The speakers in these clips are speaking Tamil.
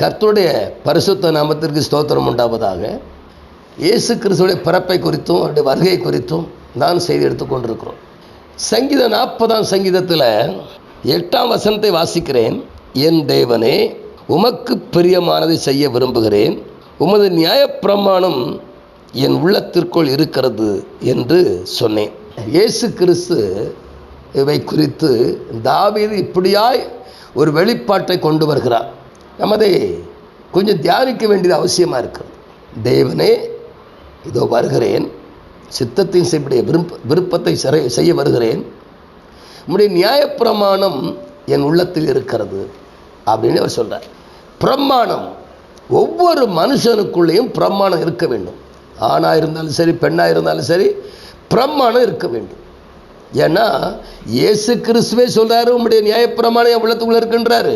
கர்த்தருடைய பரிசுத்த நாமத்திற்கு ஸ்தோத்திரம் உண்டாவதாக. இயேசு கிறிஸ்துடைய பிறப்பை குறித்தும் அவருடைய வருகை குறித்தும் நான் செய்தி எடுத்துக்கொண்டிருக்கிறோம் சங்கீதம் நாற்பதாம் சங்கீதத்தில் எட்டாம் வசனத்தை வாசிக்கிறேன். என் தேவனே உமக்கு பிரியமானதை செய்ய விரும்புகிறேன். உமது நியாயப்பிரமாணம் என் உள்ளத்திற்குள் இருக்கிறது என்று சொன்னேன். இயேசு கிறிஸ்து இவை குறித்து தாவீது இப்படியாய் ஒரு வெளிப்பாட்டை கொண்டு வருகிறார். நமது கொஞ்சம் தியானிக்க வேண்டியது அவசியமாக இருக்கிறது. தேவனே இதோ வருகிறேன். சித்தத்தின் செய்ய விருப்ப விருப்பத்தை செய்ய வருகிறேன். உம்முடைய நியாயப்பிரமாணம் என் உள்ளத்தில் இருக்கிறது அப்படின்னு அவர் சொல்கிறார் பிரமாணம் ஒவ்வொரு மனுஷனுக்குள்ளேயும் பிரமாணம் இருக்க வேண்டும். ஆணாக இருந்தாலும் சரி பெண்ணாக இருந்தாலும் சரி பிரமாணம் இருக்க வேண்டும். ஏன்னா இயேசு கிறிஸ்துவே சொல்கிறாரு உம்முடைய நியாயப்பிரமாணம் என் உள்ளத்துக்குள்ளே இருக்கின்றாரு.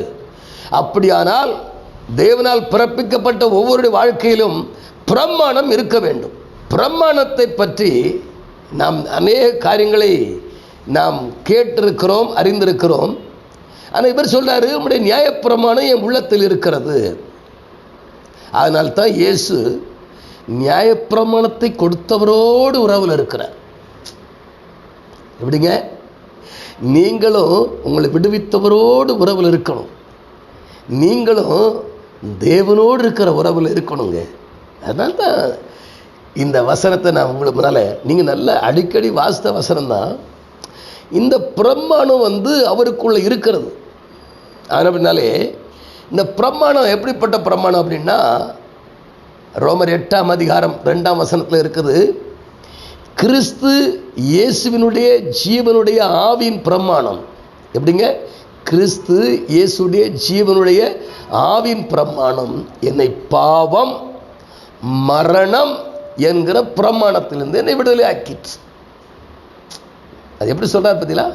அப்படியானால் தேவனால் பிறப்பிக்கப்பட்ட ஒவ்வொருடைய வாழ்க்கையிலும் பிரமாணம் இருக்க வேண்டும். பிரமாணத்தை பற்றி நாம் அநேக காரியங்களை நாம் கேட்டிருக்கிறோம் அறிந்திருக்கிறோம். ஆனால் இவர் சொல்றாரு உம்முடைய நியாயப்பிரமாணம் என் உள்ளத்தில் இருக்கிறது. அதனால்தான் இயேசு நியாயப்பிரமாணத்தை கொடுத்தவரோடு உறவில் இருக்கிறார். எப்படிங்க? நீங்களும் உங்களை விடுவித்தவரோடு உறவில் இருக்கணும். நீங்களும் தேவனோடு இருக்கிற உறவில் இருக்கணுங்க. அதனால தான் இந்த வசனத்தை நான் உங்களுக்கு முன்னால் நீங்கள் நல்ல அடிக்கடி வாசித்த வசனம்தான் இந்த பிரமாணம் வந்து அவருக்குள்ளே இருக்கிறது. அதனாலே இந்த பிரமாணம் எப்படிப்பட்ட பிரமாணம் அப்படின்னா ரோமர் எட்டாம் அதிகாரம் ரெண்டாம் வசனத்தில் இருக்குது கிறிஸ்து இயேசுவினுடைய ஜீவனுடைய ஆவியின் பிரமாணம் எப்படிங்க? கிறிஸ்து இயேசுடைய ஜீவனுடைய ஆவின் பிரமாணம் என்னை பாவம் மரணம் என்கிற பிரமாணத்திலிருந்து என்னை விடுதலை ஆக்கிட்டு அது எப்படி சொல்றார் பார்த்தீங்களா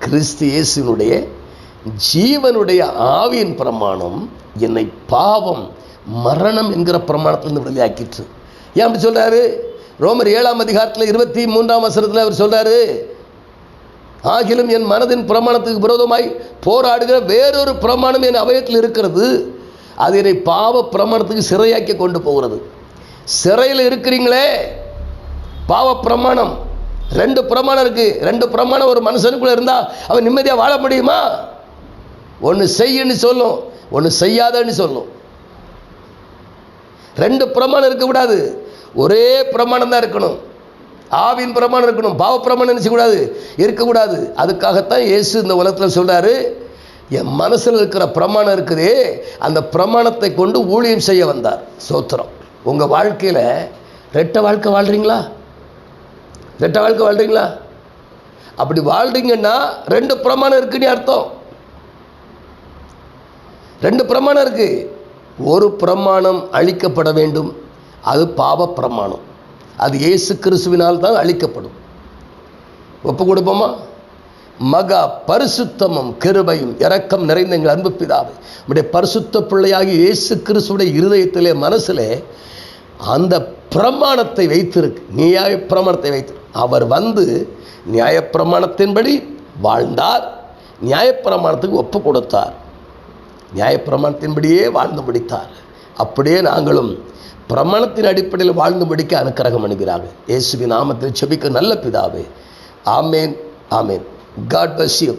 கிறிஸ்து இயேசுனுடைய ஜீவனுடைய ஆவியின் பிரமாணம் என்னை பாவம் மரணம் என்கிற பிரமாணத்திலிருந்து விடுதலை ஆக்கிட்டு ஏன் அப்படி சொல்றாரு? ரோமர் ஏழாம் அதிகாரத்தில் இருபத்தி மூன்றாம் வசனத்தில் அவர் சொல்றாரு ஆகிலும் என் மனதின் பிரமாணத்துக்கு விரோதமாய் போராடுகிற வேறொரு பிரமாணம் என் அவயத்தில் இருக்கிறது. அது என்னை பாவ பிரமாணத்துக்கு சிறையாக்கி கொண்டு போகிறது. சிறையில் இருக்கிறீங்களே? பாவ பிரமாணம். ரெண்டு பிரமாணம் இருக்கு. ரெண்டு பிரமாணம் ஒரு மனுஷனுக்குள்ள இருந்தா அவன் நிம்மதியாக வாழ முடியுமா? ஒன்று செய்யன்னு சொல்லும் ஒன்று செய்யாதன்னு சொல்லும். ரெண்டு பிரமாணம் இருக்கக்கூடாது. ஒரே பிரமாணம் தான் இருக்கணும். ஆவின் பிரமாணம் இருக்கணும் பாவ பிரமாணம் நினைச்சக்கூடாது இருக்கக்கூடாது. அதுக்காகத்தான் இயேசு இந்த உலகத்தில் சொல்கிறாரு என் மனசில் இருக்கிற பிரமாணம் இருக்குதே அந்த பிரமாணத்தை கொண்டு ஊழியம் செய்ய வந்தார். சோத்திரம். உங்கள் வாழ்க்கையில் ரெட்ட வாழ்க்கை வாழ்கிறீங்களா ரெட்ட வாழ்க்கை வாழ்கிறீங்களா அப்படி வாழ்றீங்கன்னா ரெண்டு பிரமாணம் இருக்குன்னு அர்த்தம். ரெண்டு பிரமாணம் இருக்கு. ஒரு பிரமாணம் அழிக்கப்பட வேண்டும் அது பாவ பிரமாணம். அது இயேசு கிறிஸ்துவினால் தான் அழிக்கப்படும். ஒப்பு கொடுப்போமா மகா பரிசுத்தமும் கிருபையும் இரக்கம் நிறைந்த எங்கள் அன்பு பிதாவை. நம்முடைய பரிசுத்த பிள்ளையாகி இயேசு கிறிஸ்துடைய இருதயத்திலே மனசிலே அந்த பிரமாணத்தை வைத்திருக்கு. நியாய பிரமாணத்தை வைத்து. அவர் வந்து நியாயப்பிரமாணத்தின்படி வாழ்ந்தார். நியாயப்பிரமாணத்துக்கு ஒப்பு கொடுத்தார் நியாயப்பிரமாணத்தின்படியே வாழ்ந்து முடித்தார். அப்படியே நாங்களும் பிரமாணத்தின் அடிப்படையில் வாழ்ந்து முடிக்க அனுக்கிரகம் அணுகிறார்கள். இயேசுவின் நாமத்தில் செபிக்க நல்ல பிதாவே. ஆமேன் ஆமேன். God bless you